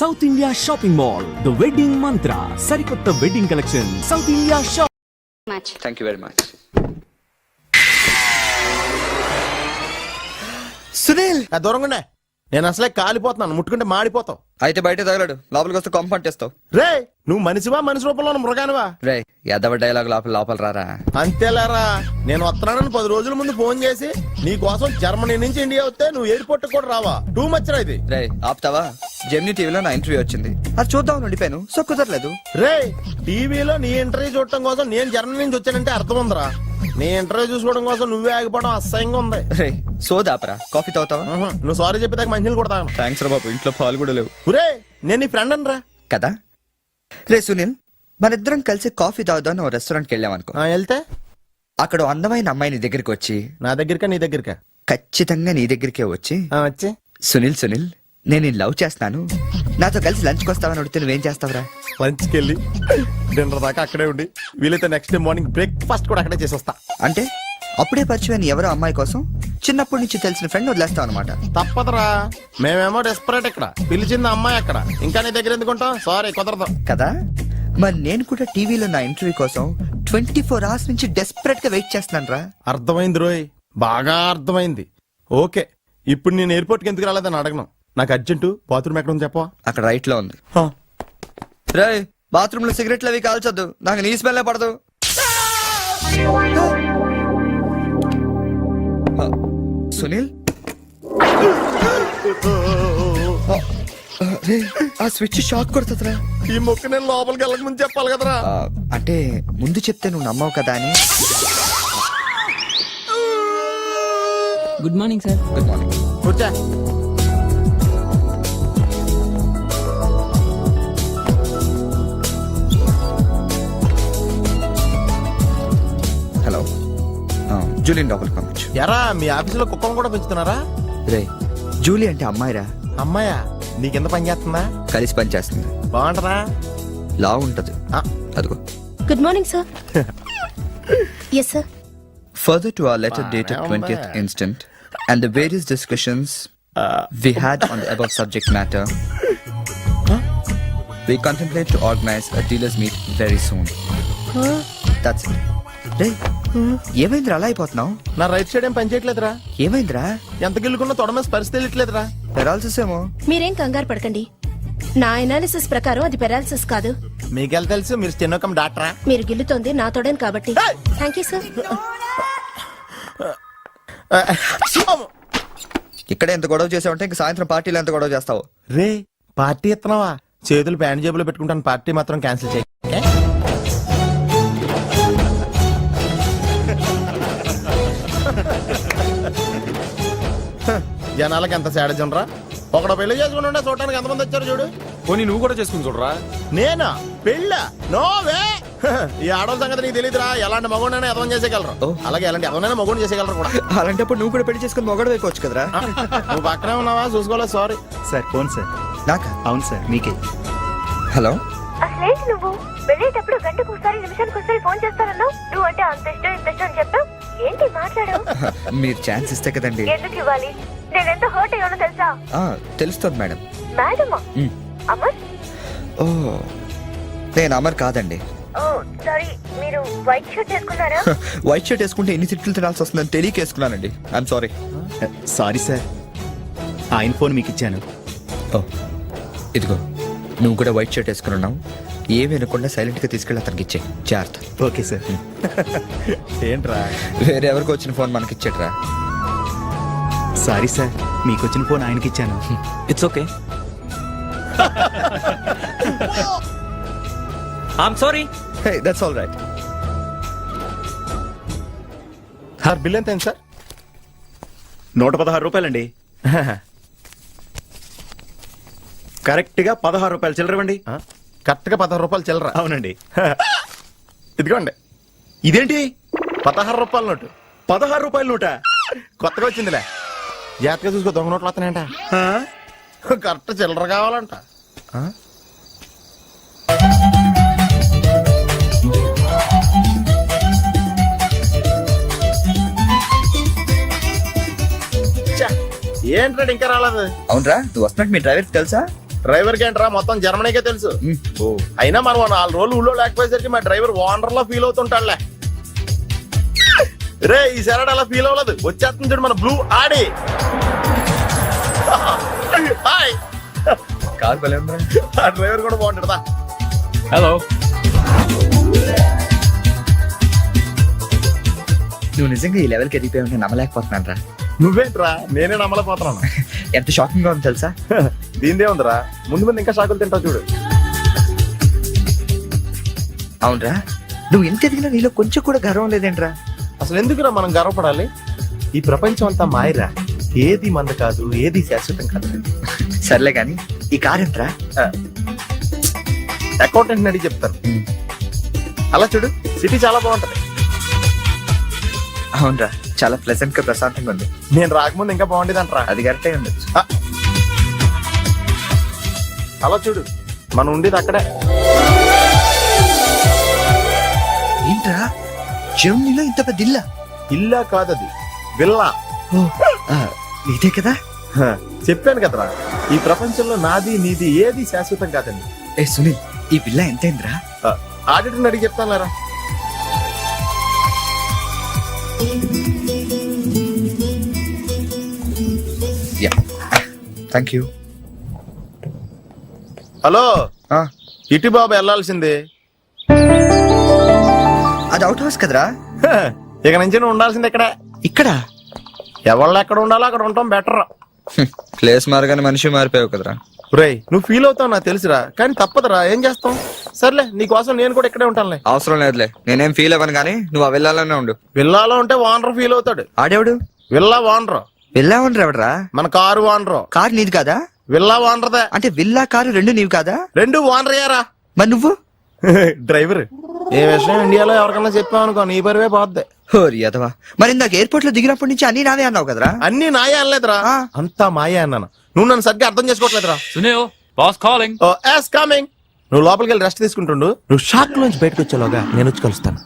South India shopping mall the wedding Mantra సరికొత్త wedding collection South India shop thank you very much Sunil దూరంగా. నేను అసలే కాలిపోతున్నాను ముట్టుకుంటే మాడిపోతావు. అయితే బయట తగలడు లోపలికి వస్తే కాంపౌండ్ చేస్తావు రే నువ్వు మనిషివా మనిషి రూపంలో ఉన్న మృగానివా? రే యాదవ డైలాగ్ లోపల లోపల రారా. అంతేలేరా నేను వస్తున్నానని పది రోజుల ముందు ఫోన్ చేసి నీ కోసం జర్మనీ నుంచి ఇండియా వస్తే నువ్వు ఎయిర్పోర్ట్ కూడా రావా? టూ మచ్ రా ఇది. రే ఆపుతావా? జెమినీ టీవీలో నా ఇంటర్వ్యూ వచ్చింది. అది చూద్దాం ఉండిపోయాను సో కుదరలేదు. రే టీవీలో నీ ఇంటర్వ్యూ చూడటం కోసం నేను జర్మనీ నుంచి వచ్చానంటే అర్థం ఉందిరా. నీ ఇంటర్వ్యూ చూసుకోవడం కోసం నువ్వే ఆగిపోవడం అసహ్యంగా ఉంది. రే సోదాపరా కాఫీ తాగుతావా? ఉహు, నువ్వు సారీ చెప్పేదాకా మంచిని కూడా తాగను. థ్యాంక్స్ రా బాబు ఇంట్లో పాలు కూడా లేవు. రే నేను నీ ఫ్రెండ్ అనరా. కదా? రే సునీల్ మన ఇద్దరం కలిసి కాఫీ తాగుదాం ఓ రెస్టారెంట్కి వెళ్ళాం అనుకో. ఆ, వెళ్తే? అక్కడ ఓ అందమైన అమ్మాయి నీ దగ్గరికి వచ్చి నా దగ్గరికా నీ దగ్గరికా? ఖచ్చితంగా నీ దగ్గరికే వచ్చి ఆ, వచ్చి. సునీల్ సునీల్ నేను నిన్ను లవ్ చేస్తున్నాను. నాతో కలిసి లంచ్కి వస్తావని అడిగితే నువ్వేం చేస్తావురా? లంచ్కి వెళ్ళి డిన్నర్ దాకా అక్కడే ఉండి వీలైతే నెక్స్ట్ డే మార్నింగ్ బ్రేక్ఫాస్ట్ కూడా అక్కడే చేసి వస్తా అంటే అప్పుడే పరిచయమైన ఎవరో అమ్మాయి కోసం చిన్నప్పటి నుంచి తెలిసిన ఫ్రెండ్ వదిలేస్తావు అనమాట తప్పదురా. మేమేమో డెస్పరేట్ ఇక్కడ. పిలిచింది అమ్మాయి అక్కడ. ఇంకా నీ దగ్గర ఎందుకుంటాం సారీ కుదరదు. కదా? మరి నేను కూడా టీవీలో నా ఇంటర్వ్యూ కోసం ట్వంటీ ఫోర్ అవర్స్ నుంచి డెస్పరేట్గా వెయిట్ చేస్తున్నాను రా అర్థమైంది రోయ్. బాగా అర్థమైంది. ఓకే ఇప్పుడు నేను ఎయిర్పోర్ట్కి ఎందుకు రాలేదని అడగను. నాకు అర్జెంటు బాత్రూమ్ ఎక్కడ ఉంది చెప్పవా? అక్కడ రైట్లో ఉంది రే బాత్రూమ్లో సిగరెట్లు అవి కాల్చొద్దు. నాకు నీ స్మెల్ పడదు. ఆ, సునీల్? ఆ, రే, ఆ స్విచ్ షాక్ కొడుతుందిరా. ఈ మొక్క నేను లోపలికి వెళ్ళక ముందు చెప్పాలి కదరా. ఆ, అంటే ముందు చెప్తే నువ్వు నమ్మవు కదా అని. Good morning sir. Good morning. కూర్చో. జూలియన్ లోపలికి పంపించు ఎరా మీ ఆఫీసులో కుక్కను కూడా పెంచుతున్నారా రే జూలీ అంటే అమ్మాయిరా అమ్మాయా నీకెంత పని చేస్తుందా కలిసి పని చేస్తుంది బాగుంటరా లా ఉంటది ఆ, అదిగో good morning sir yes sir Further to our letter dated now 20th man. instant and the various discussions we had on the above subject matter, we contemplate to organize a dealers meet very soon. That's it. రే ఏమైందిరా? అలా అయిపోతున్నావు. నా right side ఏం పని చేయట్లేదురా ఏమైందిరా? ఎంత గిల్లుకున్నా తొడ మీద స్పరిశ తెలియట్లేదురా. పెరాల్సిస్ ఏమో. మీరేం కంగారు పడకండి. నా అనాలిసిస్ ప్రకారం అది పెరాలసిస్ కాదు. మీకెళ్ళ తెలుసు? మీరు స్టెనోకం డాక్టరా? మీరు గిల్లుతోంది నా తోడని కాబట్టి. థ్యాంక్ యూ సార్ ఇక్కడ ఎంత గొడవ చేసావంటే ఇంక సాయంత్రం పార్టీలో ఎంత గొడవ చేస్తావు? రే పార్టీ ఇస్తున్నావా చేతులు ప్యాంట్ జేబులో పెట్టుకుంటాను. పార్టీ మాత్రం క్యాన్సిల్ చేయ. జనాలకి ఎంత సేడజం రా ఒకడు పెళ్ళి చేసుకుంటుంటే చూడటానికి ఎంతమంది వచ్చారు చూడు? పోనీ నువ్వు కూడా చేసుకుని చూడరా? నేనా? పెళ్ళ? నోవే ఈ ఆడవాళ్ళ సంగతి నీకు తెలియదురా ఎలాంటి మగోడైనా ఎదవం చేసేయగలరు. అలాగే ఎలాంటి ఎదవనైనా మగోడు చేసేయగలరు కూడా. అలాంటప్పుడు నువ్వు కూడా పెళ్ళి చేసుకుని మొగడు వైకోవచ్చు కదరా నువ్వు పక్కనే ఉన్నావా? చూసుకోలేదు సారీ సార్ ఫోన్ సార్. నాకా? అవును సార్ మీకే. హలో? అసలేంటి నువ్వు? వెళ్ళేటప్పుడు గంటకు ఒకసారి నిమిషానికి ఒకసారి ఫోన్ చేస్తానన్నావు. నువ్వు అంటే అంత ఇష్టం ఇంత ఇష్టం అని చెప్పావు. ఏంటి మాట్లాడావు మీరు ఛాన్స్ ఇస్తే కదండి. ఎందుకు ఇవ్వాలి? నేను ఎంత హర్ట్ అయ్యానో తెలుసా? ఆ, తెలుస్తుంది మేడం. మేడమా? మ్. అమర్? ఓ నేను అమర్ కాదండి. ఓ సారీ మీరు వైట్ షర్ట్ వేసుకున్నారా? వైట్ షర్ట్ వేసుకుంటే ఎన్ని తిట్లు తినాల్సి వస్తుందని తెలియక వేసుకున్నానండి. I'm sorry sorry sir. ఆయన ఫోన్ మీకు ఇచ్చాను. ఓ ఇదిగో నువ్వు కూడా వైట్ షర్ట్ వేసుకుని ఉన్నావు. ఏమి వినకుండా సైలెంట్గా తీసుకెళ్ళి అతనికి ఇచ్చే జాగ్రత్త. Okay sir. ఏంట్రా? వేరే ఎవరికి వచ్చిన ఫోన్ మనకి ఇచ్చేట్రా. సారీ సార్ మీకు వచ్చిన ఫోన్ ఆయనకి ఇచ్చాను it's okay I'm sorry hey that's all right sir bill ఎంత అయింది సార్ నూట పదహారు రూపాయలండి. కరెక్ట్గా పదహారు రూపాయలు చిల్లరవండి కరెక్ట్గా పదహారు రూపాయలు చిల్లరా. అవునండి. ఇదిగోండి. ఇదేంటి? పదహారు రూపాయల నోటు. పదహారు రూపాయల నోట? కొత్తగా వచ్చిందిలే. జాగ్రత్తగా చూసుకో దొంగ నోట్లు వస్తున్నాయంట. కరెక్ట్ చిల్లర కావాలంట. ఏంట్రా ఇంకా రాలేదు? అవునరా నువ్వు వస్తున్నట్టు మీ డ్రైవర్ తెలుసా? డ్రైవర్కి ఏంట్రా మొత్తం జర్మనీకే తెలుసు. అయినా మనం నాలుగు రోజులు ఊళ్ళో లేకపోయేసరికి మా డ్రైవర్ ఓనర్లో ఫీల్ అవుతుంటాడులే. రే ఈ సెరడ్ అలా ఫీల్ అవ్వలేదు. వచ్చేస్తుంది చూడు మన బ్లూ ఆడి. Hi car. ఆ డ్రైవర్ కూడా బాగుంటాడు దా. హలో నువ్వు నిజంగా ఈ లెవెల్కి ఎదిగిపోయి నేను నమ్మలేకపోతున్నాను రా. నువ్వేంట్రా? నేనే నమ్మలేకపోతున్నాను. ఎంత షాకింగ్గా ఉంది తెలుసా? దీనిదే ఉందిరా. ముందు ముందు ఇంకా షాకులు తింటావు చూడు. అవునరా. నువ్వు ఎంత ఎదిగినా నీలో కొంచెం కూడా గర్వం లేదేంట్రా? అసలు ఎందుకురా మనం గర్వపడాలి? ఈ ప్రపంచం అంతా మాయరా? ఏది మంద కాదు ఏది శాశ్వతం కాదు. సర్లే గాని ఈ కార్ ఎంట్రా అకౌంటెంట్ అడిగి చెప్తాను. అలా చూడు సిటీ చాలా బాగుంటది. అవునరా చాలా ప్లెజెంట్గా ప్రశాంతంగా ఉంది. నేను రాకముందు ఇంకా బాగుండేది అంటరా అది కరెక్టే ఉంది అలా చూడు మనం ఉండేది అక్కడే. ఏంట్రా? జర్మనీలో ఇంత పెద్ద ఇల్లా ఇల్లా కాదది విల్లా ఇదే కదా చెప్పాను కదరా. ఈ ప్రపంచంలో నాది నీది ఏది శాశ్వతం కాదండి ఏ సునీల్ ఈ పిల్ల ఎంతైందిరా ఆడిటర్ అడిగి చెప్తాను లేరా యా థ్యాంక్ యూ హలో ఇటు బాబు వెళ్ళాల్సిందే అది అవుట్ హౌస్ కదరా? ఇక నుంచి నువ్వు ఉండాల్సింది ఇక్కడ. ఇక్కడ? ఎవళ్ళు ఎక్కడ ఉండాలో అక్కడ ఉండటం బెటర్ ప్లేస్ మారగానే మనిషి మారిపోయావు కదరా. రేయ్ నువ్వు ఫీల్ అవుతావు నాకు తెలుసురా కానీ తప్పదురా ఏం చేస్తాం? సర్లే నీకోసం నేను కూడా ఇక్కడే ఉంటానులే. అవసరం లేదులే నేనేం ఫీల్ అవ్వను కానీ నువ్వు ఆ వెళ్ళాలనే ఉండు. విల్లాలో ఉంటే వానర్ ఫీల్ అవుతాడు. ఆడేవాడు? Villa owner. వెళ్ళావని ఎవడరా? మన కారు వానరు. కారు నీది కాదా? విల్లా వానరదే. అంటే విల్లా కారు రెండు నీవి కాదా? రెండు వానర్ అయ్యారా మరి నువ్వు? డ్రైవర్. ఏ విషయం ఇండియాలో ఎవరికైనా చెప్పావు అనుకో నీ పరివే పోద్ది. హోరి అదవా మరి ఇందాక ఎయిర్పోర్ట్లో దిగినప్పటి నుంచి అన్ని నావే అన్నావు కదరా? అన్ని నాయే అనలేదురా. అంతా మాయే అన్నాను. నువ్వు నన్ను సరిగ్గా అర్థం చేసుకోవట్లేదురా. Sunil boss calling oh yes coming నువ్వు లోపలికి వెళ్ళి రెస్ట్ తీసుకుంటుండు. నువ్వు షాక్ నుంచి బయటకు వచ్చేలోగా నేను వచ్చి కలుస్తాను.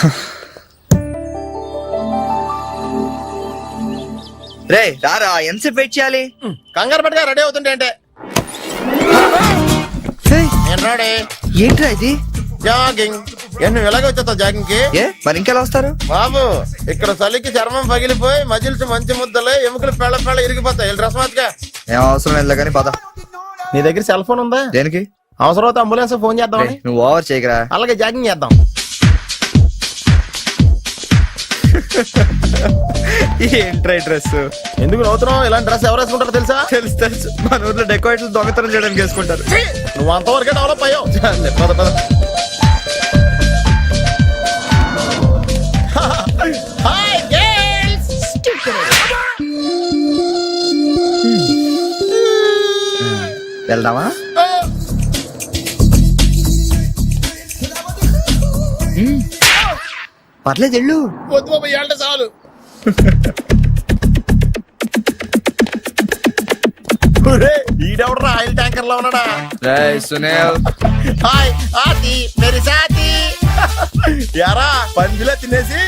రే రారా ఎంతసేపు వెయిట్ చేయాలి? కంగారు పట్టుగా రెడీ అవుతుంటే అంటే. ఏంట్రా ఇది? జాగింగ్. ఏ నువ్వు ఎలాగ వచ్చేస్తావు జాగింగ్కి ఏ? మరి ఇంకెలా వస్తారు? బాబు ఇక్కడ చలికి చర్మం పగిలిపోయి మజిల్స్ మంచి ముద్దలే ఎముకలు పెళ్ళ పెళ్ళ ఇరిగిపోతాయి. రస్మాత్గా ఏం అవసరం లేదు కానీ పద. నీ దగ్గర సెల్ ఫోన్ ఉందా? దేనికి? అవసరం అయితే అంబులెన్స్ ఫోన్ రే, చేద్దామని నువ్వు ఓవర్ చేయకరా. అలాగే జాగింగ్ చేద్దాం. ఏంట్రా డ్రెస్ ఎందుకు నవ్వుతున్నావు? ఇలాంటి డ్రెస్ ఎవరు వేసుకుంటారో తెలుసా? తెలుసు తెలుసు. మన ఊర్లో డెకోరేట్లు దొంగతనం చేయడానికి వేసుకుంటారు. నువ్వు అంతవరకే డెవలప్ అయ్యావు. చాలే, పద పద. వెళ్దామా. పర్లేదు వెళ్ళు. వద్దు బాబు చాలు. ఆయిల్ ట్యాంకర్లో ఉన్నాడా సునీల్. హాయ్ ఆతి మెరి సాతి యారా పందిలా తినేసి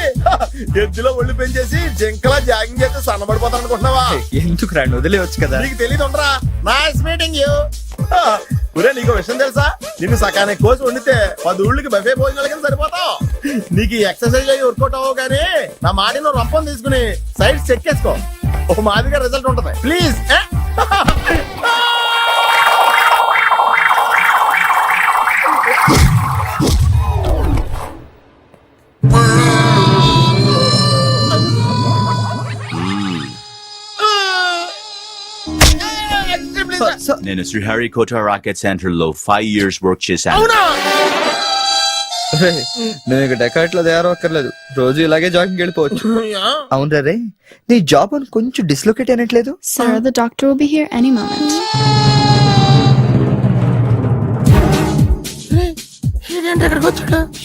ఎద్దులో ఒళ్ళు పెంచేసి జింకలా జాగింగ్ చేస్తే సన్నబడిపోతాను అనుకుంటున్నావా? ఎందుకు రాండి వదిలేవచ్చు కదా? నీకు తెలియదు ఉండరా నైస్ మీటింగ్ యూ ఒరే నీకు విషయం తెలుసా? నిన్ను సకానికి కోసి వండితే పది ఊళ్ళకి బఫే భోజనాల కింద సరిపోతావు. నీకు ఎక్సర్సైజ్ అయ్యి వర్కౌట్ అవ్వవు కానీ నా నువ్వు రంపం తీసుకుని సైడ్ చెక్ చేసుకో. ఒక మాదిరిగా రిజల్ట్ ఉంటది. ప్లీజ్ నేను శ్రీహరికోట రాకెట్ సెంటర్లో ఫైవ్ ఇయర్స్ వర్క్ చేశాను నువ్వు ఇక డెకాట్లో తయారవక్కర్లేదు రోజు ఇలాగే జాగింగ్ వెళ్ళిపోవచ్చు అవును రే నీ జాబ్ అని కొంచెం డిస్లొకేట్ అయినట్లేదు Sir, the doctor will be here any moment.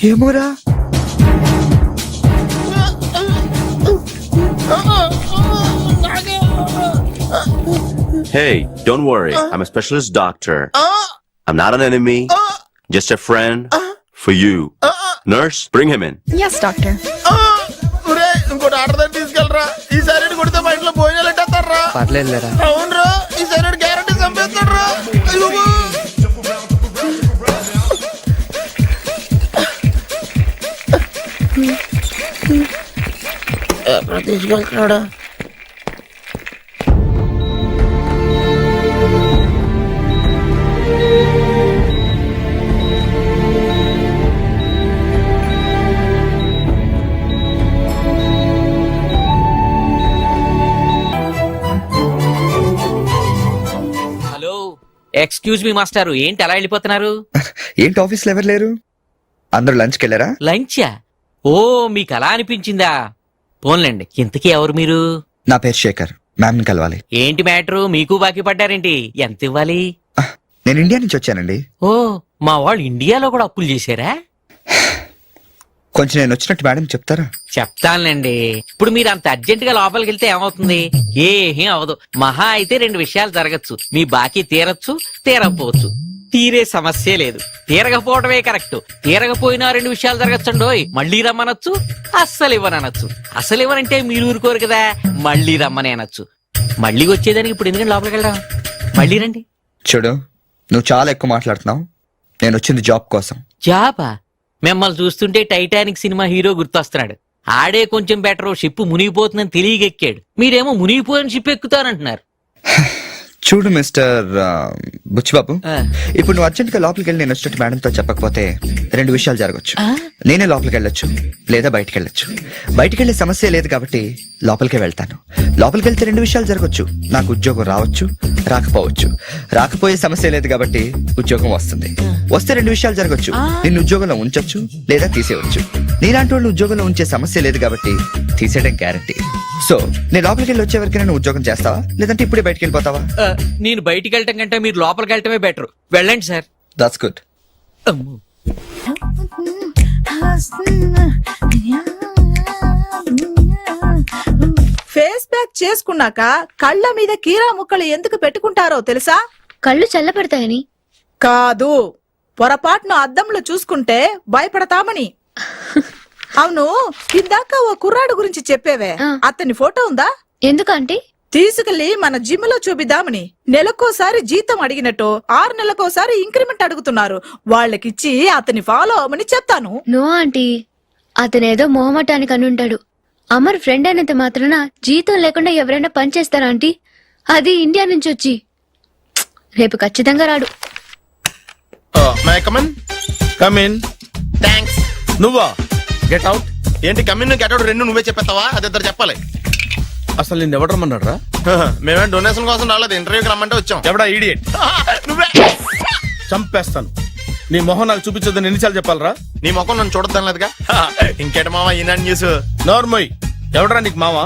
ఏమోరా Hey, don't worry. I'm a specialist doctor. I'm not an enemy. Just a friend for you. Nurse, bring him in. Yes, doctor. ఒరే ఇంకోటి order దగ్గర తీసుకెళ్ళరా ఈసారి కొడితే మా ఇంట్లో భోజనాలు ఎట్టేస్తారా పర్లేదులేరా అవునరా ఈసారి గ్యారంటీ చంపేస్తాడ్రా. తీసుకెళ్తున్నాడా ఎక్స్క్యూజ్ మీ మాస్టారు. ఏంటి అలా వెళ్ళిపోతున్నారు? ఏంటి ఆఫీస్లో ఎవరు లేరు? అందరూ లంచ్కి వెళ్ళారా? లంచా? ఓ మీకు అలా అనిపించిందా? పోన్లేండి. ఇంతకీ ఎవరు మీరు? నా పేరు శేఖర్. మ్యామ్ని కలవాలి. ఏంటి మ్యాటరు? మీకు బాకీ పడ్డారేంటి? ఎంత ఇవ్వాలి? నేను ఇండియా నుంచి వచ్చానండి. ఓ మా వాళ్ళు ఇండియాలో కూడా అప్పులు చేశారా? కొంచెం నేను వచ్చినట్టు మేడం చెప్తారా? చెప్తానులేండి. ఇప్పుడు మీరు అంత అర్జెంట్గా లోపలికి వెళ్తే ఏమవుతుంది? ఏం అవదు మహా అయితే రెండు విషయాలు జరగచ్చు. మీ బాకీ తీరచ్చు తీరకపోవచ్చు. తీరే సమస్య లేదు. తీరకపోవడమే కరెక్ట్. తీరకపోయినా రెండు విషయాలు జరగచ్చండోయ్. మళ్ళీ రమ్మనొచ్చు అస్సలు ఇవ్వననొచ్చు. అసలు ఇవ్వనంటే మీరు ఊరుకోరు కదా. మళ్ళీ రమ్మని అనొచ్చు. మళ్ళీ వచ్చేదానికి ఇప్పుడు ఎందుకంటే లోపలికి వెళ్దాం మళ్ళీ రండి. చూడు నువ్వు చాలా ఎక్కువ మాట్లాడుతున్నావు. నేను వచ్చింది జాబ్ కోసం. జాబా? మిమ్మల్ని చూస్తుంటే టైటానిక్ సినిమా హీరో గుర్తొస్తున్నాడు. ఆడే కొంచెం బెటర్ షిప్ మునిగిపోతుందని తెలియగెక్కాడు. మీరేమో మునిగిపోయిన షిప్ ఎక్కుతారంటున్నారు చూడు మిస్టర్ బుచ్చిబాబు. ఇప్పుడు నువ్వు అర్జెంట్గా లోపలికి వెళ్ళి నేను వచ్చినట్టు మేడంతో చెప్పకపోతే రెండు విషయాలు జరగచ్చు? నేనే లోపలికి వెళ్ళొచ్చు లేదా బయటికి వెళ్ళొచ్చు బయటికి వెళ్ళే సమస్య లేదు కాబట్టి లోపలికే వెళ్తాను. లోపలికి వెళ్తే రెండు విషయాలు జరగచ్చు. నాకు ఉద్యోగం రావచ్చు రాకపోవచ్చు. రాకపోయే సమస్య లేదు కాబట్టి ఉద్యోగం వస్తుంది. వస్తే రెండు విషయాలు జరగచ్చు. నిన్ను ఉద్యోగంలో ఉంచొచ్చు లేదా తీసేయవచ్చు నీలాంటి వాళ్ళు ఉద్యోగంలో ఉంచే సమస్య లేదు కాబట్టి తీసేయడం గ్యారంటీ సో నేను లోపలికి వెళ్ళి వచ్చే వరకు నేను ఉద్యోగం చేస్తావా? లేదంటే ఇప్పుడే బయటికి వెళ్ళిపోతావా? నేను బయటికి వెళ్ళటం కంటే మీరు లోపలికి వెళ్ళటమే బెటర్ వెళ్ళండి sir that's good. Face pack చేసుకున్నాక కళ్ళ మీద కీరా ముక్కలు ఎందుకు పెట్టుకుంటారో తెలుసా? కళ్ళు చల్లబడతాయని. కాదు. పొరపాటును అద్దంలో చూసుకుంటే భయపడతామని. అవును ఇందాక ఓ కుర్రాడు గురించి చెప్పేవే. ఆ. అతని ఫోటో ఉందా? ఎందుకంటే? తీసుకెళ్ళి మన జిమ్లో చూపిద్దామని. నెలకోసారి జీతం అడిగినట్టు ఆరు నెలకోసారి ఇంక్రిమెంట్ అడుగుతున్నారు. వాళ్ళకిచ్చి అతని ఫాలో అవ్వమని చెప్తాను. నో ఆంటీ అతనేదో మొహమాటానికి అనుంటాడు అమర్ ఫ్రెండ్ అయినంత మాత్రాన జీతం లేకుండా ఎవరైనా పని చేస్తారా ఆంటీ? అది ఇండియా నుంచి వచ్చి. రేపు ఖచ్చితంగా రాడు. May come on come in thanks నువ్వా? గెట్ అవుట్ ఏంటి కమిన్ గెట్ అవుట్ రెండు నువ్వే చెప్పేస్తావా? అది ఇద్దరు చెప్పాలి. అసలు నేను ఎవరు రమ్మన్నారా మేమే డొనేషన్ కోసం రాలేదు ఇంటర్వ్యూకి రమ్మంటే వచ్చాం. ఎవడా ఈడియట్ నువ్వే. చంపేస్తాను. నీ మొహం నాకు చూపించొద్దని ఎన్నిసార్లు చెప్పాలరా? నీ ముఖం నన్ను చూడద్దనలేదుగా ఇంకేట మామ ఈనాడు న్యూస్ నోర్మోయ్. ఎవడరా నీకు మావా?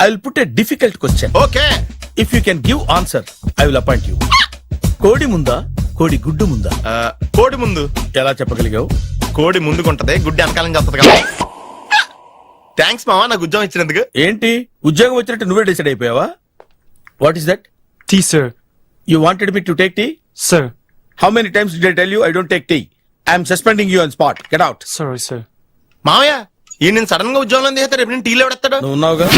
I will put a difficult question okay if you can give answer I will appoint you కోడి ముందా కోడి గుడ్డు ముందా? కోడి ముందు. ఎలా చెప్పగలిగావు? కోడి ముందుకుంటది గుడ్డి వెనకాలం చేస్తుంది కదా. థ్యాంక్స్ మావా నాకు ఉద్యోగం ఇచ్చినందుకు. ఏంటి? ఉద్యోగం వచ్చినట్టు నువ్వే decide అయిపోయావా? What is that tea sir you wanted me to take tea sir how many times did tell you I don't take tea I'm suspending you on spot get out sorry sir మావయ్య ఈ నేను సడన్గా ఉద్యోగంలో తీస్తే రేపు నేను టీలో పెడతాడు నువ్వు ఉన్నావుగా.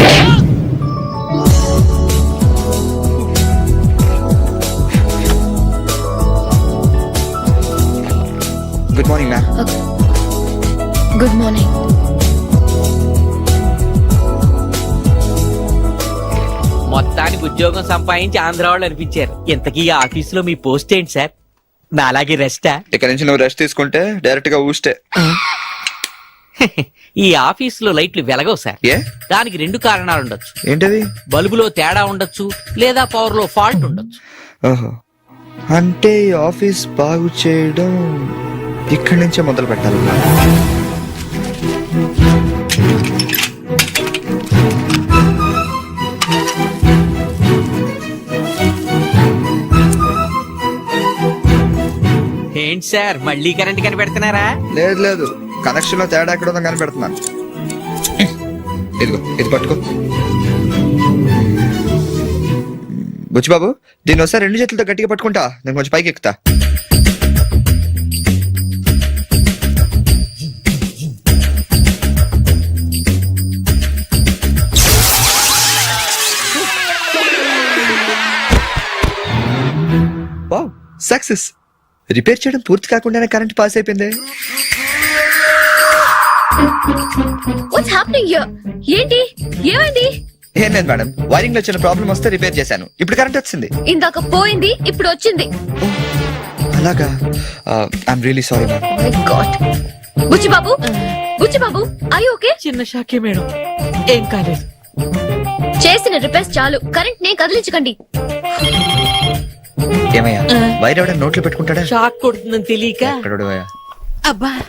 Good morning ma'am good morning మొత్తానికి ఉద్యోగం సంపాదించి ఆంధ్ర వాళ్ళు అనిపించారు. ఇంతకీ ఈ ఆఫీసులో మీ పోస్ట్ ఏంటి సార్? నా అలాగే రెస్టా? ఇక్కడ నుంచి నువ్వు రెస్ట్ తీసుకుంటే డైరెక్ట్గా ఊస్తే ఈ ఆఫీసులో లైట్లు వెలగవు సార్. ఏ? దానికి రెండు కారణాలు ఉండొచ్చు. ఏంటది? బల్బులో తేడా ఉండొచ్చు లేదా పవర్లో ఫాల్ట్ ఉండొచ్చు. ఓహో. అంటే ఈ ఆఫీస్ బాగు చేయడం ఇక్కడి నుంచే మొదలు పెట్టాలి. ఏంటి సార్ మళ్ళీ కరెంట్ కనిపెడుతున్నారా? లేదు లేదు. కనెక్షన్లో తేడా ఎక్కడ ఉందో కనిపెడుతున్నాను. ఇదిగో ఇది పట్టుకో. బుచ్చిబాబు దీన్ని ఒకసారి రెండు చేతులతో గట్టిగా పట్టుకుంటా. నేను కొంచెం పైకి ఎక్కుతా సక్సెస్. రిపేర్ చేయడం పూర్తి కాకుండానే కరెంట్ పాస్ అయిపోయింది. వాట్స్ హ్యాపెనింగ్ హియర్ ఏంటి? ఏమైంది? ఏం లేదు మేడం. వైరింగ్లో చిన్న ప్రాబ్లం వస్తే రిపేర్ చేశాను. ఇప్పుడు కరెంట్ వచ్చింది. ఇందాక పోయింది ఇప్పుడు వచ్చింది. అలాగా? I'm really sorry ma'am my God Buchi Babu Buchi Babu అయ్యి ఓకే చిన్న షాకే మేడం. ఏం కాలేదు. చేసిన రిపేర్స్ చాలు. కరెంట్ నే కదిలించకండి. ఏమయ్యా? ఎవడ నోట్లో పెట్టుకుంటాడా? షాక్ కొడుతుందని తెలియక. అబ్బా.